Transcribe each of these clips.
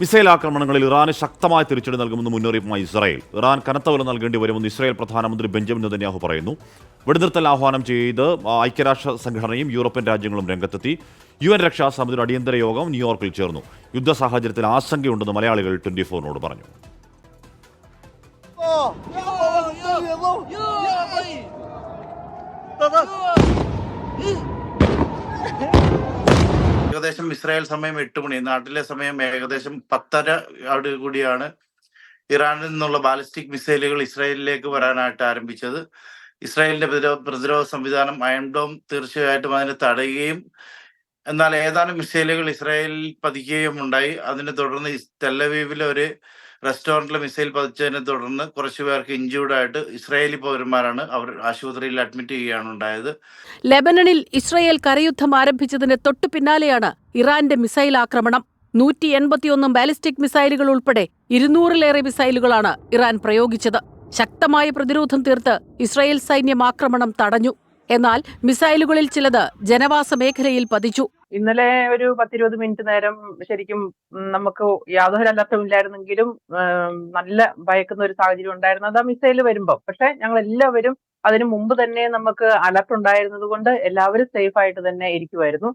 Missile ആക്രമണങ്ങളിൽ ഇറാന് ശക്തമായ തിരിച്ചടി നൽകുമെന്ന് മുന്നറിയിപ്പുമായി ഇസ്രായേൽ ഇറാൻ കനത്ത വില നൽകേണ്ടി വരുമെന്ന് ഇസ്രായേൽ പ്രധാനമന്ത്രി ബെഞ്ചമിൻ നെതന്യാഹു പറയുന്നു വെടിനിർത്തൽ ആഹ്വാനം ചെയ്ത് ഐക്യരാഷ്ട്ര സംഘടനയും യൂറോപ്യൻ രാജ്യങ്ങളും രംഗത്തെത്തി യു എൻ രക്ഷാ സമിതിയുടെ അടിയന്തര യോഗം ന്യൂയോർക്കിൽ ചേർന്നു യുദ്ധ സാഹചര്യത്തിൽ ആശങ്കയുണ്ടെന്ന് മലയാളികൾ ട്വന്റി ഫോറിനോട് പറഞ്ഞു ഏകദേശം ഇസ്രായേൽ സമയം എട്ട് മണി നാട്ടിലെ സമയം ഏകദേശം പത്തര അവിടെ കൂടിയാണ് ഇറാനിൽ നിന്നുള്ള ബാലിസ്റ്റിക് മിസൈലുകൾ ഇസ്രായേലിലേക്ക് വരാനായിട്ട് ആരംഭിച്ചത്. ഇസ്രായേലിന്റെ പ്രതിരോധ പ്രതിരോധ സംവിധാനം അയൺഡോം തീർച്ചയായിട്ടും അതിനെ തടയുകയും എന്നാൽ ഏതാനും മിസൈലുകൾ ഇസ്രായേലിൽ പതിക്കുകയും ഉണ്ടായി അതിനെ തുടർന്ന് തെല്ലവീവിലെ ഒരു റെസ്റ്റോറന്റിൽ മിസൈൽ പതിച്ചതിനെ തുടർന്ന് കുറച്ചു പേർക്ക് ഇഞ്ചൂർഡ് ആയിട്ട് ഇസ്രായേലി പൗരന്മാരാണ് അവർ ആശുപത്രിയിൽ അഡ്മിറ്റ് ചെയ്യുകയാണ് ഉണ്ടായത്. ലെബനനിൽ ഇസ്രായേൽ കരയുദ്ധം ആരംഭിച്ചതിന് തൊട്ടു പിന്നാലെയാണ് ഇറാന്റെ മിസൈൽ ആക്രമണം. നൂറ്റി എൺപത്തിയൊന്നും ബാലിസ്റ്റിക് മിസൈലുകൾ ഉൾപ്പെടെ ഇരുന്നൂറിലേറെ മിസൈലുകളാണ് ഇറാൻ പ്രയോഗിച്ചത്. ശക്തമായ പ്രതിരോധം തീർത്ത് ഇസ്രായേൽ സൈന്യം ആക്രമണം തടഞ്ഞു. എന്നാൽ മിസൈലുകളിൽ ചിലത് ജനവാസ മേഖലയിൽ പതിച്ചു. ഇന്നലെ ഒരു പത്തിരുപത് മിനിറ്റ് നേരം ശരിക്കും നമുക്ക് യാതൊരു അലർട്ടും ഇല്ലായിരുന്നെങ്കിലും നല്ല ഭയക്കുന്ന ഒരു സാഹചര്യം ഉണ്ടായിരുന്നു. അത് ആ മിസൈൽ വരുമ്പോൾ പക്ഷെ ഞങ്ങൾ എല്ലാവരും അതിനു മുമ്പ് തന്നെ നമുക്ക് അലർട്ട് ഉണ്ടായിരുന്നത് കൊണ്ട് എല്ലാവരും സേഫ് ആയിട്ട് തന്നെ ഇരിക്കുമായിരുന്നു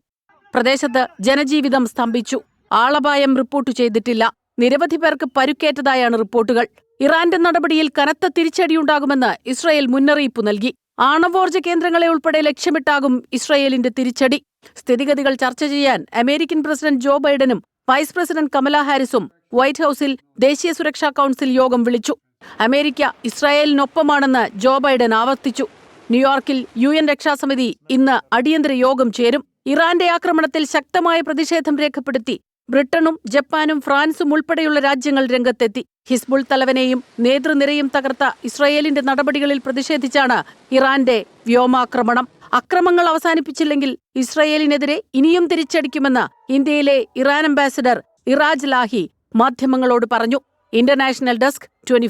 പ്രദേശത്ത് ജനജീവിതം സ്തംഭിച്ചു. ആളപായം റിപ്പോർട്ട് ചെയ്തിട്ടില്ല. നിരവധി പേർക്ക് പരുക്കേറ്റതായാണ് റിപ്പോർട്ടുകൾ. ഇറാന്റെ നടപടിയിൽ കനത്ത തിരിച്ചടിയുണ്ടാകുമെന്ന് ഇസ്രായേൽ മുന്നറിയിപ്പ് നൽകി. ആണവോർജ കേന്ദ്രങ്ങളെ ഉൾപ്പെടെ ലക്ഷ്യമിട്ടാകും ഇസ്രയേലിന്റെ തിരിച്ചടി. സ്ഥിതിഗതികൾ ചർച്ച ചെയ്യാൻ അമേരിക്കൻ പ്രസിഡന്റ് ജോ ബൈഡനും വൈസ് പ്രസിഡന്റ് കമല ഹാരിസും വൈറ്റ് ഹൌസിൽ ദേശീയ സുരക്ഷാ കൌൺസിൽ യോഗം വിളിച്ചു. അമേരിക്ക ഇസ്രായേലിനൊപ്പമാണെന്ന് ജോ ബൈഡൻ ആവർത്തിച്ചു. ന്യൂയോർക്കിൽ യു എൻ രക്ഷാസമിതി ഇന്ന് അടിയന്തര യോഗം ചേരും. ഇറാന്റെ ആക്രമണത്തിൽ ശക്തമായ പ്രതിഷേധം രേഖപ്പെടുത്തി ബ്രിട്ടനും ജപ്പാനും ഫ്രാൻസും ഉൾപ്പെടെയുള്ള രാജ്യങ്ങൾ രംഗത്തെത്തി. ഹിസ്ബുൾ തലവനെയും നേതൃനിരയും തകർത്ത ഇസ്രായേലിന്റെ നടപടികളിൽ പ്രതിഷേധിച്ചാണ് ഇറാന്റെ വ്യോമാക്രമണം. അക്രമങ്ങൾ അവസാനിപ്പിച്ചില്ലെങ്കിൽ ഇസ്രായേലിനെതിരെ ഇനിയും തിരിച്ചടിക്കുമെന്ന് ഇന്ത്യയിലെ ഇറാൻ അംബാസിഡർ ഇറാജ് ലാഹി മാധ്യമങ്ങളോട് പറഞ്ഞു. International desk twenty